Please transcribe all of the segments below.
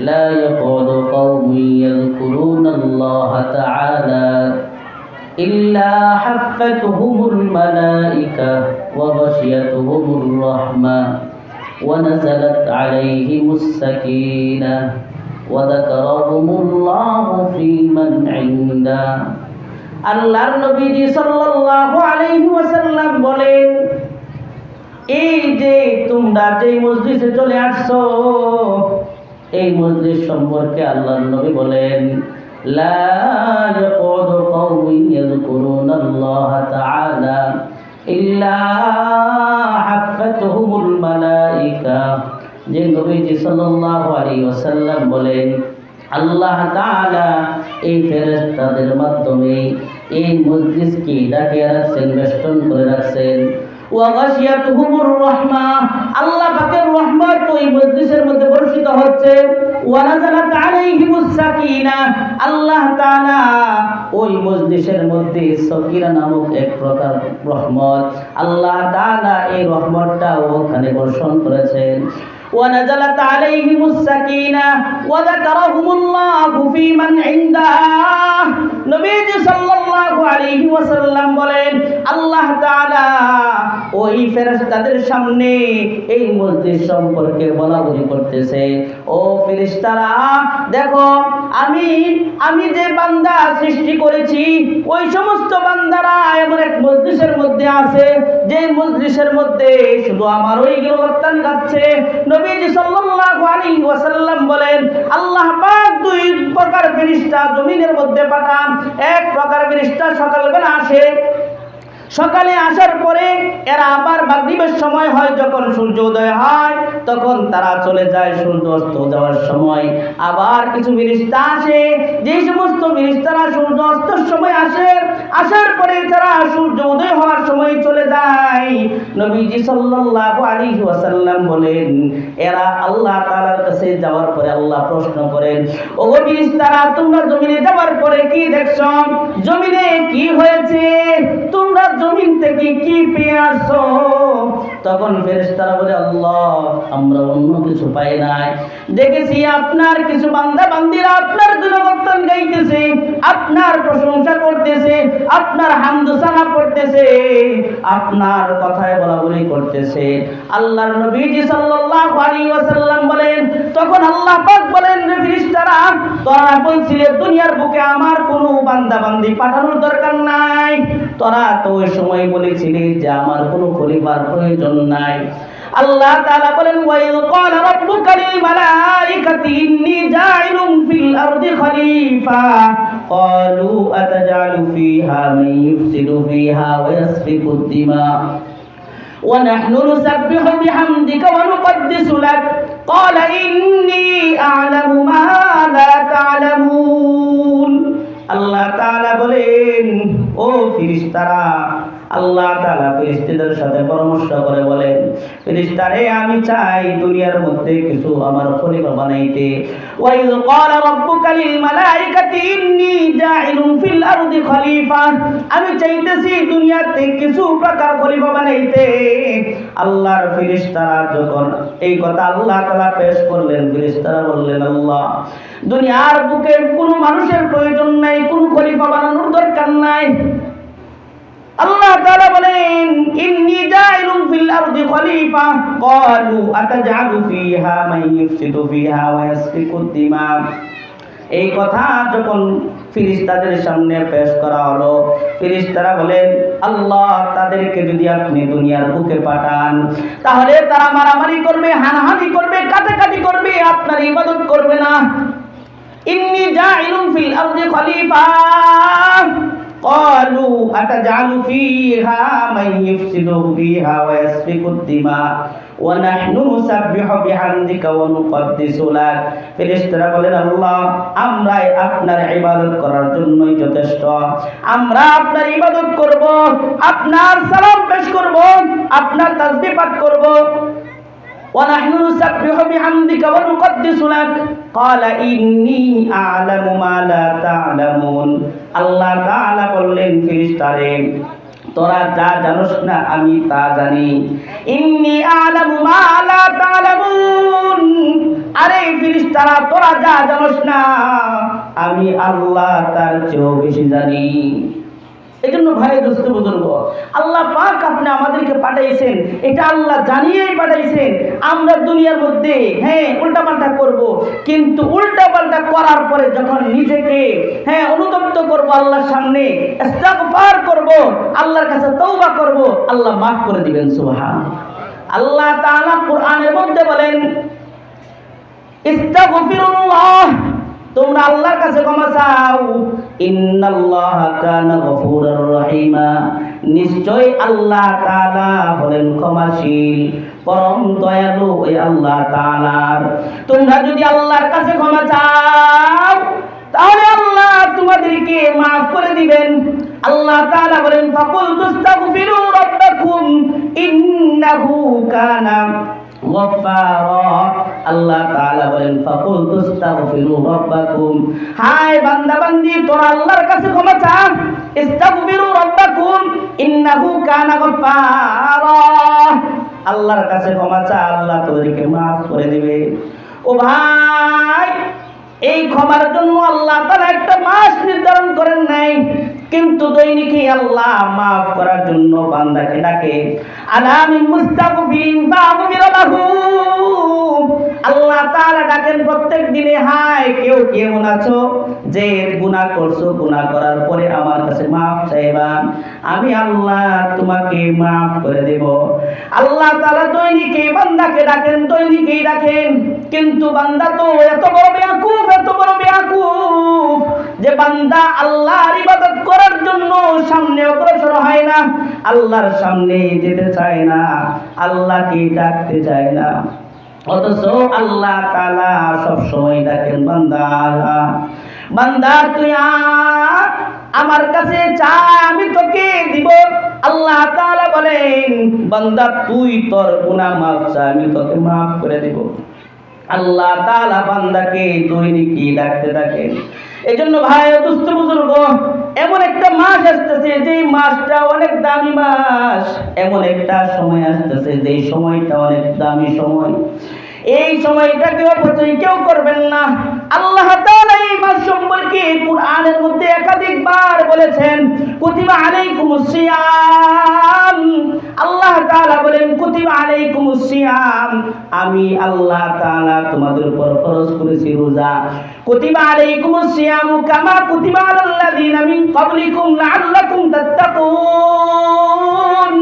لا يقعد قوم يذكرون الله تعالى إلا حفتهم الملائكة وغشيتهم الرحمة ونزلت عليهم السكينة وذكرهم الله في من عنده আল্লাহর নবীজি সাল্লাল্লাহু আলাইহি ওয়াসাল্লাম বলেন এই যে তোমরা যে মসজিদে চলে আসছো এই মসজিদ সম্পর্কে আল্লাহর নবী বলেন, লা ইয়াকুদু কওমিন ইয়াযকুরুনা আল্লাহ তাআলা ইল্লা হাফাতুহুমুল মালাইকা। যে নবীজি সাল্লাল্লাহু আলাইহি ওয়াসাল্লাম বলেন, আল্লাহ তাআলা এই ফেরেশতাদের মাধ্যমে এই মসজিদকে ডাকিয়ে রাখছেন, বেষ্টন করে রাখছেন। ওয়াগাশিয়াতুহুমুর রাহমা আল্লাহ পাকের রহমত ওই মজলিসের মধ্যে বর্ষিত হচ্ছে ওয়ানাজালাত আলাইহিমুস সাকিনা আল্লাহ তাআলা ওই মজলিসের মধ্যে সকিনা নামক এক প্রকার রহমত আল্লাহ তাআলা এই রহমতটা ওখানে বর্ষণ করেছেন ونزلت عليهم السكينة وذكرهم الله في من عنده নবীজি সাল্লাল্লাহু ওয়াসাল্লাম বলেন, আল্লাহ ওই সামনে এই মসজিদ সম্পর্কে করতেছে। ও দেখো, আমি আমি যে বান্দা সৃষ্টি করেছি, ওই সমস্ত বান্দারা এমন এক মজলিসের মধ্যে আছে, যে মধ্যে শুধু আমার ওই গিরহত্যান গাচ্ছে নবীজি সাল্লাল্লাহু ওয়াসাল্লাম বলেন, আল্লাহ পাক দুই প্রকার ফেরেশতা জমিনের মধ্যে পাঠান। এক প্রকার ফেরেশতা সকালবেলা আসে। সকালে আসার পরে এরা আবার মাগরিবের সময় হয়, যখন সূর্য উদয় হয়, তখন তারা চলে যায় সূর্য অস্ত যাওয়ার সময়। আবার কিছু ফিরিস্তা আসে যে সমস্ত ফিরিস্তারা সূর্য অস্তের সময় আসে, আসার পরে তারা সূর্য উদয় হওয়ার সময় চলে যায়। নবীজি সাল্লাল্লাহু আলাইহি ওয়াসাল্লাম বলেন, এরা আল্লাহ তাআলার কাছে যাওয়ার পরে আল্লাহ প্রশ্ন করেন ও ফিরিস্তারা, তোমরা জমিনে যাওয়ার পরে কি দেখছ? জমিনে কি হয়েছে? তোমরা জমিন থেকে কি পেয়ে আসছো? তখন ফেরেশতারা বলে, আল্লাহ, আমরা অন্য কিছু পাই নাই। দেখেছি আপনার কিছু বান্দা বান্দিরা আপনার গুণবর্তন গাইতেছে, আপনার প্রশংসা করতেছে, আপনার হামদুসানা করতেছে আপনার কথায় বলা বলি করতেছে। আল্লাহর নবীজি সাল্লাল্লাহু আলাইহি ওয়াসাল্লাম বলেন, তখন আল্লাহ পাক বলেন রে ফেরেশতারা, তোরা বলছিলে, দুনিয়ার বুকে আমার কোনো বান্দা বান্দি পাঠানোর দরকার নাই। তোরা তো ওই সময় বলেছিলি যে আমার কোনো খলিফার প্রয়োজন নাই আল্লাহ তাআলা বলেন ওয়াইল ক্বালা রাব্বুকা লিল মালাইকাতি ইন্নী জাইলুম ফিল আরদি খলিফা ক্বালু আতাজালু ফিহা মান ইফসিদু ফিহা ওয়া ইয়াসফিকু দিমা ونحن نسبح بحمدك ونقدس لك قال إني أعلم ما لا تعلمون আল্লাহ তাআলা বলেন ও ফিরিস্তারা আল্লাহ তাআলা ফিরিস্তাদের সাথে পরামর্শ করে বলেন ফিরিস্তারে আমি চাই দুনিয়ার মধ্যে কিছু আমার খলিফা বানাইতে। ওয়াইল ক্বালা রাব্বুকা লিল মালাইকাতি, ইন্নী জাইলুন ফিল আরদি খলিফা। আমি চাইতেছি দুনিয়াতে কিছু প্রকার খলিফা বানাইতে। আল্লাহর ফিরিস্তারা যখন এই কথা আল্লাহ তাআলা পেশ করলেন ফিরিস্তারা বললেন, আল্লাহ, দুনিয়ার বুকে কোনো মানুষের প্রয়োজন নাই, কোনো খলিফা বানানোর দরকার নাই। আল্লাহ তাআলা বলেন, ইন্নী জাইলুন ফিল আরদি খলিফা। ক্বালু আতাজআলু ফিহা মান ইফসিদু ফিহা ওয়া ইয়াসফিকু দিমা। এই কথা যখন ফিরিস্তাদের সামনে পেশ করা হলো, ফিরিস্তারা বলেন, আল্লাহ তাদেরকে যদি আপনি দুনিয়ার বুকে পাঠান, তাহলে তারা মারামারি করবে, হানাহানি করবে, কাটাকাটি করবে, আপনার ইবাদত করবে না। ইন্নি জাইলুন ফিল আরদি খলিফা। قالوا أتجعل فيها من يفسد فيها ويسفك الدماء ونحن نسبح بحمدك ونقدس لك ফেরেশতারা বলেন আল্লাহ আমরা আপনার ইবাদত করার জন্যই যথেষ্ট আমরা আপনার ইবাদত করব আপনার সালাম পেশ করব আপনার তাসবিহ পাঠ করব ونحن نسبح بحمدك ونقدس لك قال إني أعلم ما لا تعلمون আল্লাহ তাআলা বললেন ফেরেশতারে তোরা যা জানোস না আমি তা জানি ইন্নি আলামু মা লা তালামুন আরে ফিরিস্তারা তোরা যা জানোস না আমি আল্লাহ তার চেয়েও বেশি জানি এই জন্য বুজুর্গ, আল্লাহ পাক আপনি আমাদেরকে পাঠাইছেন। এটা আল্লাহ জানিয়েই পাঠাইছেন। আমরা দুনিয়ার মধ্যে হ্যাঁ উল্টা পাল্টা করব। কিন্তু উল্টা পাল্টা করার পরে যখন নিজেকে হ্যাঁ অনুতপ্ত করব আল্লাহর সামনে, ইস্তেগফার করব, আল্লাহর কাছে তওবা করব, আল্লাহ মাফ করে দিবেন, সুবহান। আল্লাহ তাআলা কোরআনের মধ্যে বলেন তোমরা আল্লাহর কাছে ক্ষমা চাও। ইন্নাল্লাহা কানা গফুরার রহিমা। নিশ্চয় আল্লাহ তাআলা হলেন ক্ষমাশীল, পরম দয়ালু ওই আল্লাহ তাআলার। তোমরা যদি আল্লাহর কাছে ক্ষমা চাও, তাহলে আল্লাহ তোমাদেরকে মাফ করে দিবেন। আল্লাহ তাআলা বলেন, ফাকুল তুস্তাগফিরু রাব্বাকুম ইন্নাহু কানা গফফারা আল্লাহ তাআলা বলেন ফাকুল তুস্তাগফিরু রাব্বাকুম। হায় বান্দা বান্দি আল্লাহর কাছে ক্ষমা চা ইস্তাগফিরু রাব্বাকুম, ইন্নাহু কানা গফফারা। আল্লাহর কাছে ক্ষমা আল্লাহ তোদেরকে মাফ করে দিবে। ও ভাই, এই ক্ষমার জন্য আল্লাহ তারা একটা মাস নির্ধারণ করেন নাই। কিন্তু দৈনিকই আল্লাহ মাফ করার জন্য বান্দাকে ডাকে আলামি মুস্তাগফিরিন ফাগফির লাহু আল্লাহ তাআলা ডাকেন প্রত্যেক দিনে হাই কেউ কেমন আছো যে গুনাহ করছ? গুনাহ করার পরে আমার কাছে মাফ চাইবা। আমি আল্লাহ তোমাকে মাফ করে দেব। আল্লাহ তাআলা দৈনিকই বান্দাকে ডাকেন, দৈনিকই ডাকেন। কিন্তু বান্দা তো এত বড় বেয়াকুফ এত বড় বেয়াকুফ যে বান্দা আল্লাহর ইবাদত জন্য সামনে অগ্রসর হয় না। আল্লাহর সামনে যেতে চায় না। আল্লাহকে ডাকতে চায় না। অথচ আল্লাহ তাআলা সব সময় ডাকেন, বান্দা বান্দা, তুই আমার কাছে চা আমি তোকে দিব। আল্লাহ তাআলা বলেন, বান্দা, তুই তোর গুনাহ মাফ চা, আমি তোকে মাফ করে দিব। আল্লাহ তাআলা বান্দাকে দৈনিকই ডাকতে থাকে। এই জন্য ভাই দুস্থ বুজুর্গ, এমন একটা মাস আসতেছে যেই মাসটা অনেক দামি মাস। এমন একটা সময় আসতেছে যেই সময়টা অনেক দামি সময়। এই সময়টাকে অপচয় কেউ করবেন না। আল্লাহ মাস সম্পর্কে কুরআনের মধ্যে একাধিকবার বলেছেন, কুতিবা আলাইকুমুস সিয়াম। আল্লাহ তাআলা বলেন, কুতিবা আলাইকুমুস সিয়াম। আমি আল্লাহ তাআলা তোমাদের উপর ফরজ করেছি রোজা। কুতিবা আলাইকুমুস সিয়াম কামা কুতিবা আলাল্লাযিনা মিন ক্বাবলিকুম লাআল্লাকুম তাত্তাকুন।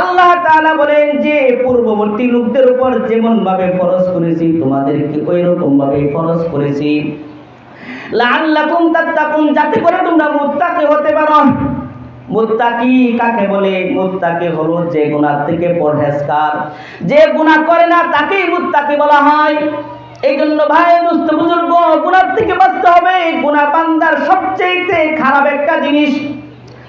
আল্লাহ তাআলা বলেন যে, পূর্ববর্তী লোকদের উপর যেমন ভাবে ফরজ করেছি, তোমাদেরকে ওই রকম ভাবে ফরজ করেছি। লাআল্লাকুম তাত্তাকুন, যাতে করে তোমরা মুত্তাকি হতে পারো। মুত্তাকি কাকে বলে? মুত্তাকি হলো যে গুনাহ থেকে পরহেজগার। যে গুনাহ করে না, তাকেই মুত্তাকি বলা হয়। এই জন্য ভাই, দুস্থ বুজুর্গ, গুনাহ থেকে বাঁচতে হবে। গুনাহ বান্দার সবচেয়ে খারাপ একটা জিনিস,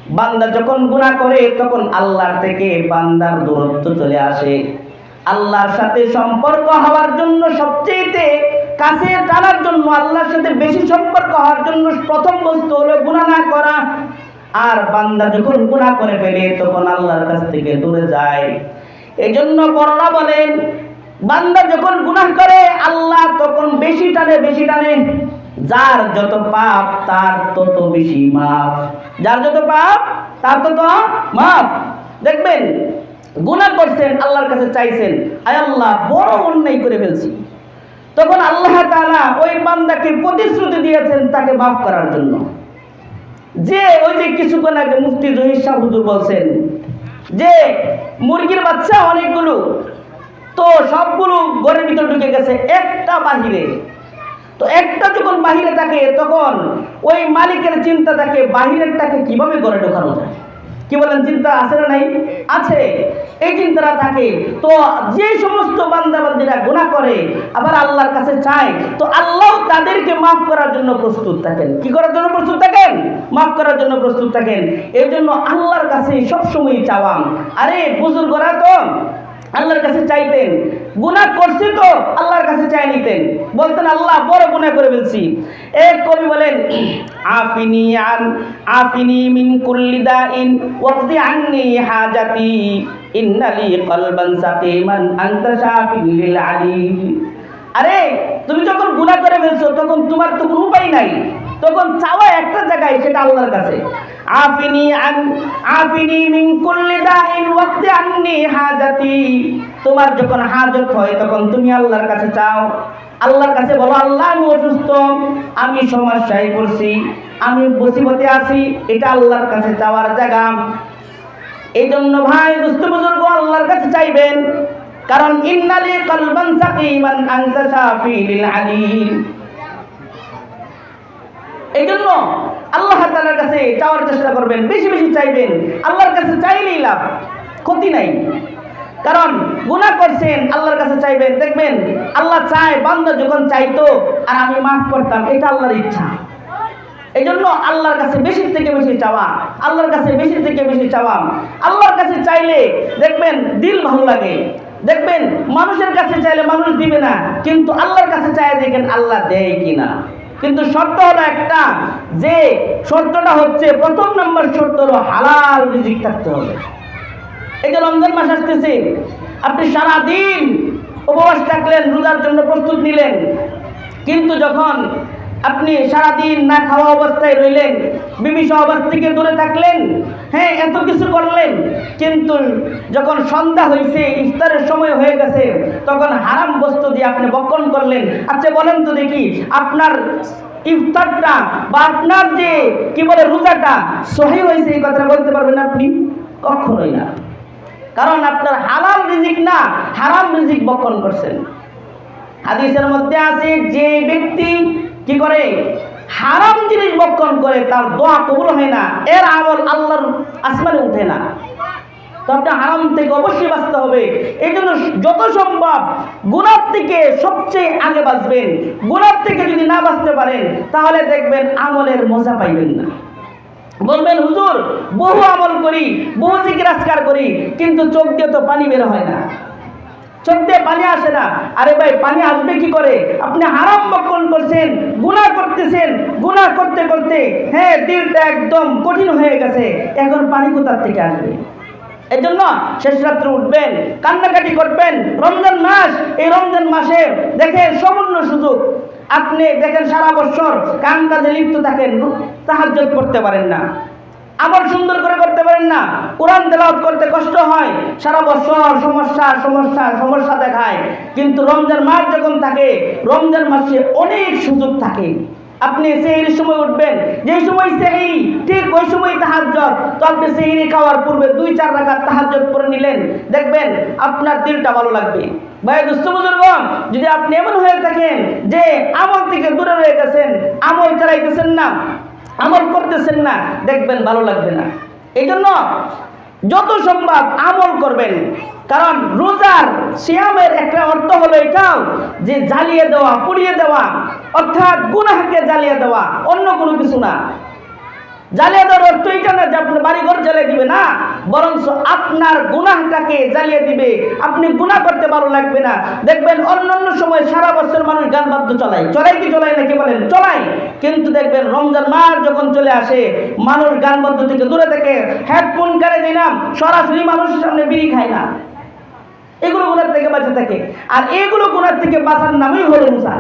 বান্দা যখন গুনাহ করে, তখন আল্লাহর থেকে বান্দার দূরত্ব চলে আসে। আল্লাহর সাথে সম্পর্ক হওয়ার জন্য সবচেয়ে কাছে টানার জন্য আল্লাহর সাথে বেশি সম্পর্ক হওয়ার জন্য প্রথম বস্তু হলো গুনাহ না করা। আর বান্দা যখন গুনাহ করে ফেলে, তখন আল্লাহর কাছ থেকে দূরে যায়। এই জন্য বড়রা বলেন, বান্দা যখন গুনাহ করে, আল্লাহ তখন বেশি টানে বেশি টানে। যার যত পাপ, তার তত বেশি মাপ যার যত পাপ, তার তত মাপ দেখবেন, গুনাহ করছেন, আল্লাহর কাছে চাইছেন, আয় আল্লাহ, বড় অন্যায় করে ফেলছি। তখন আল্লাহ তাআলা ওই বান্দাকে প্রতিশ্রুতি দিয়েছেন তাকে মাফ করার জন্য। যে ওই যে কিছুক্ষণ আগে মুফতি জহির শাহ হুজুর বলছেন যে, মুরগির বাচ্চা অনেকগুলো, তো সবগুলো ঘরের ভিতর ঢুকে গেছে একটা বাহিরে। তো একটা যখন বাহিরে থাকে, তখন ওই মালিকের চিন্তা থাকে, বাহিরেরটাকে কীভাবে ঘরে ঢোকানো যায়? কি বলেন, চিন্তা আছে না নাই? আছে। এই চিন্তাটা থাকে। তো যে সমস্ত বান্দাবান্দিরা গুনাহ করে, আবার আল্লাহর কাছে চায়, তো আল্লাহ তাদেরকে মাফ করার জন্য প্রস্তুত থাকেন। কি করার জন্য প্রস্তুত থাকেন? মাফ করার জন্য প্রস্তুত থাকেন। এর জন্য আল্লাহর কাছে সবসময় চাওয়াম আরে, বুজুর্গরা তো আল্লাহর কাছে চাইতেন। গুনাহ করছি তো, আল্লাহর কাছে চাই নিতেন। বলতেন, আল্লাহ, বড় গুনাহ করে ফেলছি। এক কবি বলেন, আফিনি আন, আফিনি মিন কুল্লি দাইন ওয়াকদি আন্নি হাজাতি, ইন্নালি কলবান সাকিমান, আনতা শাফিন লিল আলিম। আরে, তুমি যখন গুনাহ করে ফেলছো, তখন তোমার তো কোনো উপায় নাই। তখন চাওয়া একটা জায়গায়, সেটা আল্লাহর কাছে। আফিনি আন, আফিনি মিন কুল্লি দাইন ওয়াকদি আন্নি হাজাতি। তোমার যখন হাজত হয়, তখন তুমি আল্লাহর কাছে চাও। আল্লাহর কাছে বলো, আল্লাহ, আমি অসুস্থ। আমি সমস্যায় পড়ছি আমি মুসিবতে আছি। এটা আল্লাহর কাছে চাওয়ার জায়গা। এই জন্য ভাই, দুস্থ বুজুর্গ, আল্লাহর কাছে চাইবেন। কারণ, ইন্নালি কলবান সাকিমান আনতা শাফিলিল আলিম। এই জন্য আল্লাহ তাআলার কাছে চাওয়ার চেষ্টা করবেন, বেশি বেশি চাইবেন। আল্লাহর কাছে চাইলেই লাভ, ক্ষতি নাই। কারণ গুনাহ করছেন, আল্লাহর কাছে চাইবেন। দেখবেন, আল্লাহ চায়, বান্দা যখন চাইতো, আর আমি মাফ করতাম, এটা আল্লাহর ইচ্ছা। এই জন্য আল্লাহর কাছে বেশি থেকে বেশি চাওয়া, আল্লাহর কাছে বেশি থেকে বেশি চাওয়া। আল্লাহর কাছে চাইলে, দেখবেন, দিল ভালো লাগে। দেখবেন, মানুষের কাছে চাইলে মানুষ দিবে না, কিন্তু আল্লাহর কাছে চাই দেখেন, আল্লাহ দেয় কিনা। কিন্তু শর্ত হলো একটা, যে শর্তটা হচ্ছে প্রথম নম্বর শর্ত হলো হালাল রিজিক থাকতে হবে। এই যে রমজান মাস আসতেছে, আপনি সারাদিন উপবাস থাকলেন, রোজার জন্য প্রস্তুত নিলেন, কিন্তু যখন আপনি সারাদিন না খাওয়া অবস্থায় রইলেন বিবি সহবাস থেকে দূরে থাকলেন হ্যাঁ এত কিছু করলেন, কিন্তু যখন সন্ধ্যা হয়েছে ইফতারের সময় হয়ে গেছে, তখন হারাম বস্তু দিয়ে আপনি বক্ষণ করলেন। আচ্ছা বলেন তো দেখি, আপনার ইফতারটা বা আপনার যে, কি বলে, রোজাটা সহি হয়েছে এই কথাটা বলতে পারবেন আপনি? কখনোই না। কারণ আপনার হালাল রিজিক না, হারাম রিজিক বক্ষণ করছেন। হাদিসের মধ্যে আছে, যে ব্যক্তি কি করে? হারাম জিনিস বক্ষণ করে, তার দোয়া কবুল হয় না। এর আমল আল্লাহর আসমানে উঠে না। তো আপনি হারাম থেকে অবশ্যই বাঁচতে হবে। এই জন্য যত সম্ভব গুণার থেকে সবচেয়ে আগে বাঁচবেন। গুণার থেকে যদি না বাঁচতে পারেন, তাহলে দেখবেন আমলের মজা পাইবেন না। বলবেন, হুজুর, বহু আমল করি, বহু জিজ্ঞাসকার করি, কিন্তু চোখ দিয়ে তো পানি বের হয় না। দিয়ে পানি আসে না। আরে ভাই, পানি আসবে কি করে? আপনি হারাম বক্ষণ করছেন, গুনাহ করতেছেন, গুনাহ করতে করতে হ্যাঁ দিলটা একদম কঠিন হয়ে গেছে। এখন পানি কোথার থেকে আসবে? এই জন্য শেষ রাত্রে উঠবেন, কান্নাকাটি করবেন। রমজান মাস, এই রমজান মাসে দেখেন সমন্য সুযোগ। আপনি দেখেন সারা বছর কাম কাজে লিপ্ত থাকেন, তাহাজ্জুদ করতে পারেন না। আবার সুন্দর করে করতে পারেন না। কোরআন তেলাওয়াত করতে কষ্ট হয়, সারা বছর সমস্যা সমস্যা সমস্যা দেখায়। কিন্তু রমজান মাস যখন থাকে, রমজান মাসে অনেক সুযোগ থাকে। আপনি সেহির সময় উঠবেন, যে সময় সেহিরি ঠিক ওই সময় তাহাজ্জত তো আপনি সেহিরি খাওয়ার পূর্বে দুই, চার রাকাত তাহাজ্জত করে নিলেন। দেখবেন আপনার দিলটা ভালো লাগবে। ভাই দুস্থ বুজুর্গ, যদি আপনি এমন হয়ে থাকেন যে আমল থেকে দূরে রয়ে গেছেন, আমল চালাইতেছেন না আমল করতেছেন না, দেখবেন ভালো লাগবে না। এই জন্য যত সম্ভব আমল করবেন। কারণ রোজার সিয়ামের একটা অর্থ হলো এটাও যে জ্বালিয়ে দেওয়া, পুড়িয়ে দেওয়া, অর্থাৎ গুনাহকে জ্বালিয়ে দেওয়া, অন্য কোনো কিছু না। জ্বালিয়ে দেওয়ার অর্থ এটা না যে আপনার বাড়িঘর জ্বালিয়ে দিবে না, বরঞ্চ আপনার গুনাহটাকে জ্বালিয়ে দিবে। আপনি গুনাহ করতে ভালো লাগবে না। দেখবেন অন্য অন্য সময় সারা বছর মানুষ গান বাদ্য চলায় চলাই কি চলাই নাকি বলেন? চলাই কিন্তু দেখবেন রমজান মাস যখন চলে আসে, মানুষ গান বাদ্য থেকে দূরে থেকে হেডফোন কারে দিলাম সরাসরি মানুষের সামনে বিড়ি খায় না। এগুলো গুণার থেকে বাঁচে থাকে। আর এগুলো গুণার থেকে বাঁচার নামই হলো মুসা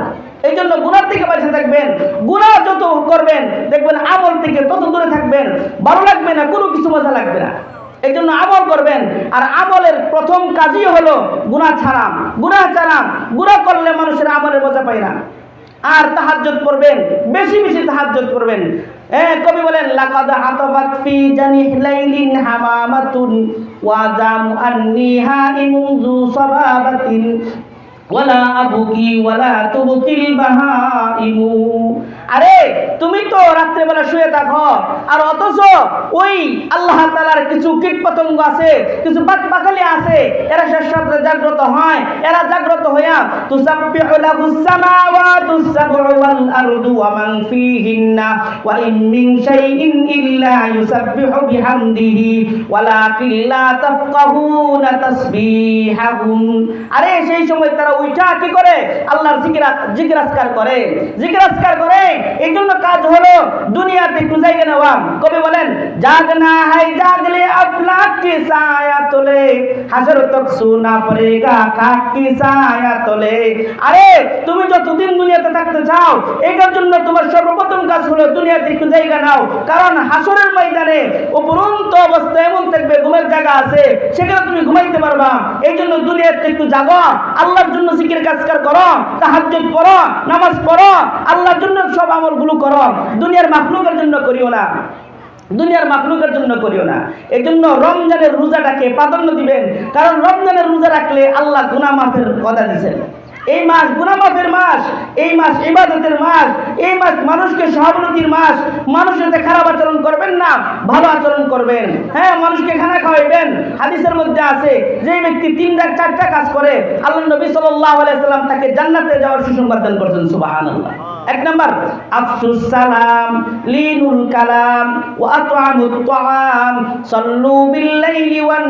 এই জন্য গুণার থেকে বাঁচে থাকবেন গুণা যত করবেন, দেখবেন আমল থেকে তত দূরে থাকবেন, ভালো লাগবে না, কোনো কিছু মজা লাগবে না। এই জন্য আমল করবেন, আর আমলের প্রথম কাজই হলো গুণা ছাড়াম গুণা ছাড়াম গুণা করলে মানুষের আমলের মজা পায় না। আর তাহাজ্জুদ করবেন বেশি বেশি তাহাজ্জুদ করবেন হ্যাঁ কবি বলেন, লাকাদ আতাবাত ফি জানিহ লাইলিন হামামাতুন, ওয়া জামু আন্নি হাইমুযু ওয়ালা আবুকি ওয়ালা তুবকিল বাহাইমু আরে, তুমি তো রাত্রেবেলা শুয়ে থাকো। আর অথচ ওই আল্লাহ তালার কিছু কীট পতঙ্গ আছে, কিছু বাক আছে, এরা শেষ রাত্রে জাগ্রত হয়, এরা জাগ্রত হইয়া তুসাব্বিহু ওয়াল আরদু ওয়া মান ফীহিন্না ওয়া ইন মিন শাইইন ইল্লা ইউসাব্বিহু বিহামদিহি ওয়ালাকিন লা তাফকাহুনা আরে, সেই সময় তারা উইঠা কি করে? আল্লাহর জিকির জিকির করে। জিকির করে এই জন্য কাজ হলো দুনিয়াতে একটু জায়গা নেওয়া। কবি বলেন হাই জাগলে আফলাক কি তোলে? তক খাক কি তোলে? আরে, তুমি যতদিন দুনিয়াতে থাকতে চাও, এটার জন্য তোমার সর্বপ্রথম কাজ হলো দুনিয়াতে একটু জায়গা নাও। কারণ হাসরের ময়দানে উপরন্ত অবস্থা এমন থাকবে, ঘুমের জায়গা আছে, সেখানে তুমি ঘুমাইতে পারবা। এই জন্য দুনিয়াতে একটু জাগো, আল্লাহর জন্য জিকির, কাজকার করো, তাহাজ্জুদ পড়ো, নামাজ পড়ো, আল্লাহর জন্য সব আমলগুলো করো। দুনিয়ার মাকলুকের জন্য করিও না। দুনিয়ার মাকলুকের জন্য করিও না। এই জন্য রমজানের রোজাটাকে প্রাধান্য দিবেন। কারণ রমজানের রোজা রাখলে আল্লাহ গুনামাফের কথা দিয়েছেন। এই মাস গুনামাফের মাস, এই মাস ইবাদতের মাস, এই মাস মানুষকে সহানুভূতির মাস, মানুষের সাথে খারাপ আচরণ করবেন না, ভালো আচরণ করবেন। হ্যাঁ মানুষকে খানা খাওয়াইবেন। হাদিসের মধ্যে আছে যে ব্যক্তি তিনটা চারটা কাজ করে আল্লাহ নবী সাল্লাল্লাহু আলাইহি সাল্লাম তাকে জান্নাতে যাওয়ার সুসংবাদ দান করেছেন, সুবহানাল্লাহ। এক নম্বর, আফসুস সালাম, লিনুল কালাম, ওয়া আতআমুত তাআম, সাল্লু বিল লাইলি ওয়ান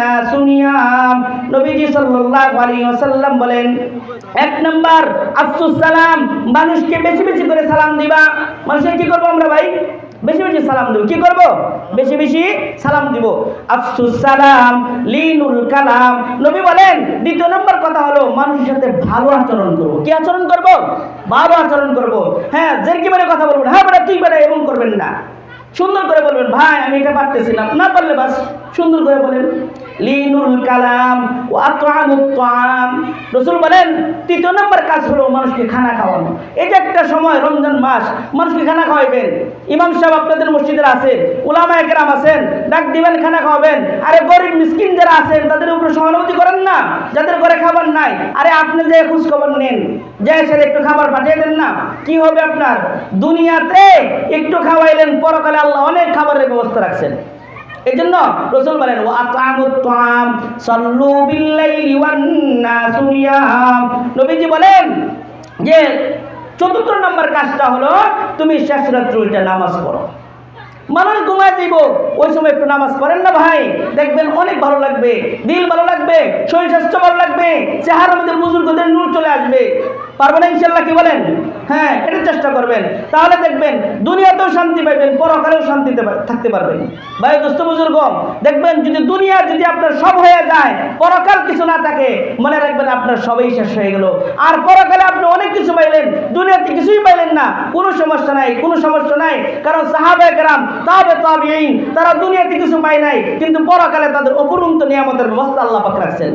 নাসু নবীজি সাল্লাল্লাহু আলাইহি ওয়াসাল্লাম বলেন এক নাম্বার, আফসুস সালাম। মানুষকে বেশি বেশি করে সালাম দিবা। মানুষের কি করব আমরা ভাই? বেশি বেশি সালাম দেব। কি করব? বেশি বেশি সালাম দিব। আফসুস সালাম, লিনুল কালাম। নবী বলেন, দ্বিতীয় নম্বর কথা হলো মানুষের সাথে ভালো আচরণ করব। কি আচরণ করব? ভালো আচরণ করব। হ্যাঁ যে কি মানে কথা বলবেন। হ্যাঁ বেটা, তুই বেটা এমন করবেন না। সুন্দর করে বলবেন, ভাই, আমি এটা পারতেছি না পারলে বাস, সুন্দর করে বলেন, লিনুল কালাম ও আতআমুত তাআম। রাসূল বলেন, তৃতীয় নম্বর কাজ হলো মানুষকে খানা খাওয়ানো। যে একটা সময়, রমজান মাস, মানুষকে খানা খাওয়াইবেন। ইমাম সাহেব আপনাদের মসজিদের আছেন উলামা একরাম আছেন, ডাক দিবেন, খানা খাওয়াবেন। আরে গরিব মিসকিন যারা আছেন, তাদের উপরে সহানুভূতি করেন না, যাদের ঘরে খাবার নাই। আরে আপনি যে খোঁজ খবর নেন, যে এসে একটু খাবার পাঠিয়ে দেন না, কি হবে আপনার? দুনিয়াতে একটু খাওয়াইলেন, পরকালে আল্লাহ অনেক খাবারের ব্যবস্থা রাখছেন। এই জন্য রসুল বলেন ও আতামুত তাম, সাল্লু বিল্লাইলি ওয়ান নাসু নবীজি বলেন যে চতুর্থ নম্বর কাজটা হলো, তুমি শেষ রাত্রে উল্টা নামাজ পড়ো। মানুষ ঘুমায় দিব ওই সময় একটু নামাজ পড়েন না ভাই। দেখবেন অনেক ভালো লাগবে, দিল ভালো লাগবে, শরীর স্বাস্থ্য ভালো লাগবে, চেহারার মধ্যে বুজুর্গদের নূর চলে আসবে। পারবেন ইনশাল্লাহ, কি বলেন? হ্যাঁ এটা চেষ্টা করবেন। তাহলে দেখবেন দুনিয়াতেও শান্তি পাইবেন, পরকালেও শান্তিতে থাকতে পারবেন। ভাই, দোস্ত বুজুর্গ, দেখবেন যদি দুনিয়া যদি আপনার সব হয়ে যায়, পরকাল কিছু না থাকে, মনে রাখবেন আপনার সবই শেষ হয়ে গেল। আর পরকালে আপনি অনেক কিছু পাইলেন, দুনিয়াতে কিছুই পাইলেন না। কোনো সমস্যা নাই, কোনো সমস্যা নাই। কারণ সাহাবে কেরাম, তাবে তাবিঈন, তারা দুনিয়াতে কিছু পায় নাই, কিন্তু পরকালে তাদের অপরন্ত নিয়ামতের ব্যবস্থা আল্লাহ পাক রাখছেন।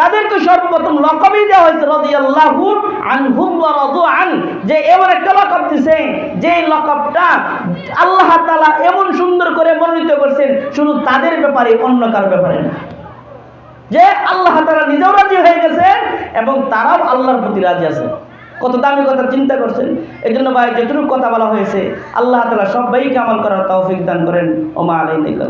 তাদেরকে সর্বপ্রথম লকবই দেওয়া হয়েছে, রাদিয়াল্লাহু আনহুম ওয়া রাদু আন, যে এমন একটা লকব দিছে, যে লকবটা আল্লাহ তাআলা এমন সুন্দর করে মনোনীত করছেন, শুধু তাদের ব্যাপারে, অন্য কারও ব্যাপারে না। যে আল্লাহ তাআলা নিজেও রাজি হয়ে গেছেন এবং তারাও আল্লাহর প্রতি রাজি আছে। কত দামি কথা চিন্তা করছেন? এই জন্য ভাই যেটুকু কথা বলা হয়েছে, আল্লাহ তাআলা সবাইকে আমল করার তৌফিক দান করেন। ওমা আলাইহিল